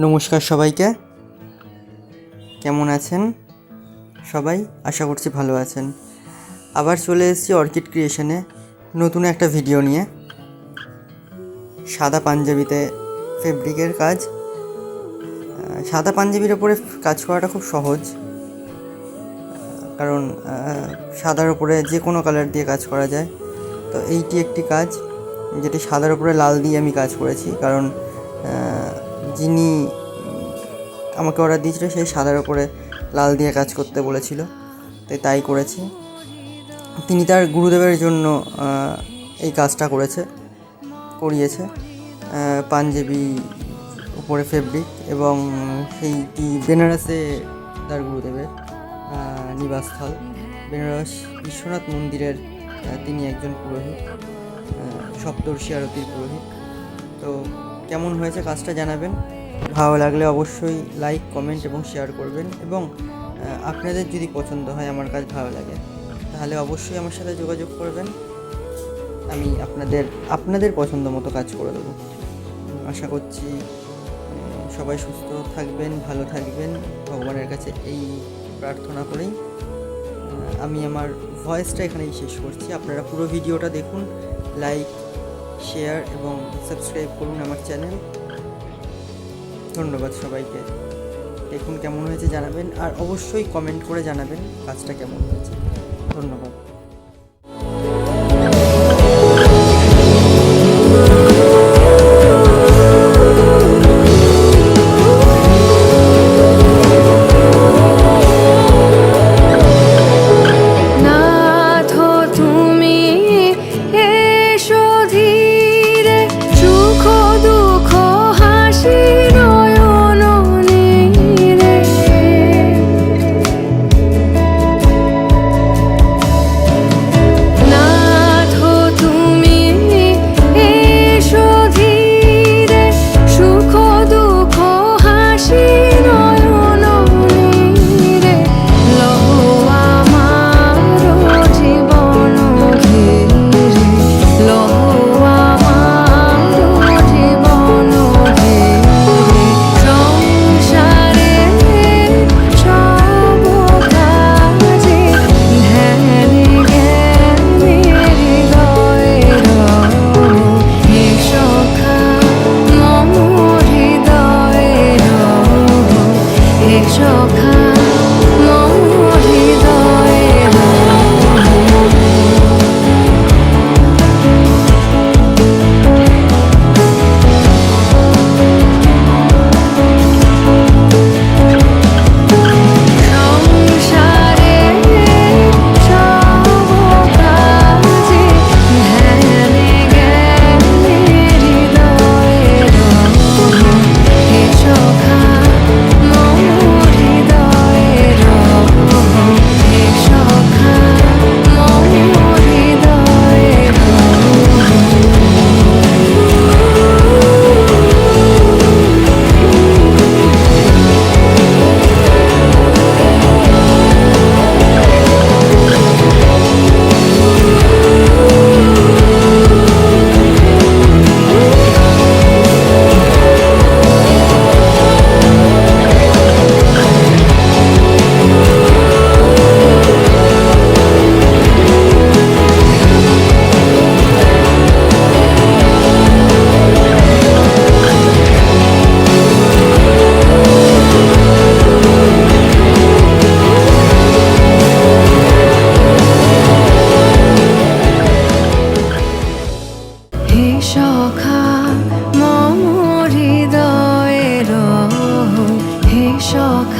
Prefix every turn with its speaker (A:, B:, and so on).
A: নমস্কার সবাইকে। কেমন আছেন সবাই? আশা করছি ভালো আছেন। আবার চলে এসেছি অর্কিড ক্রিয়েশনে নতুন একটা ভিডিও নিয়ে। সাদা পাঞ্জাবিতে ফেব্রিকের কাজ। সাদা পাঞ্জাবির ওপরে কাজ করাটা খুব সহজ। কারণ সাদার ওপরে যে কোনো কালার দিয়ে কাজ করা যায়। তো এইটি একটি কাজ। যেটি সাদার ওপরে লাল দিয়ে আমি কাজ করেছি। কারণ যিনি আমাকে অর্ডার দিয়েছিল, সেই সাদার ওপরে লাল দিয়ে কাজ করতে বলেছিল। তাই তাই করেছি। তিনি তার গুরুদেবের জন্য এই কাজটা করেছে, করিয়েছে পাঞ্জাবি উপরে ফেব্রিক এবং সেইটি বেনারসে তার গুরুদেবের নিবাসস্থল। বেনারস বিশ্বনাথ মন্দিরের তিনি একজন পুরোহিত সপ্তর্ষি আরতির পুরোহিত। তো কেমন হয়েছে কাজটা জানাবেন। ভালো লাগলে অবশ্যই লাইক কমেন্ট এবং শেয়ার করবেন এবং আপনাদের যদি পছন্দ হয় আমার কাজ ভালো লাগে, তাহলে অবশ্যই আমার সাথে যোগাযোগ করবেন। আমি আপনাদের আপনাদের পছন্দ মতো কাজ করে দেবো। আশা করছি সবাই সুস্থ থাকবেন, ভালো থাকবেন, ভগবানের কাছে এই প্রার্থনা করেই আমি আমার ভয়েসটা এখানেই শেষ করছি। আপনারা পুরো ভিডিওটা দেখুন লাইক শেয়ার এবং সাবস্ক্রাইব করুন আমার চ্যানেল ধন্যবাদ সবাইকে। দেখুন কেমন হয়েছে জানাবেন, আর অবশ্যই কমেন্ট করে জানাবেন কাজটা কেমন হয়েছে। ধন্যবাদ।
B: 劇場か？সখা মম হৃদয়ের হে সখা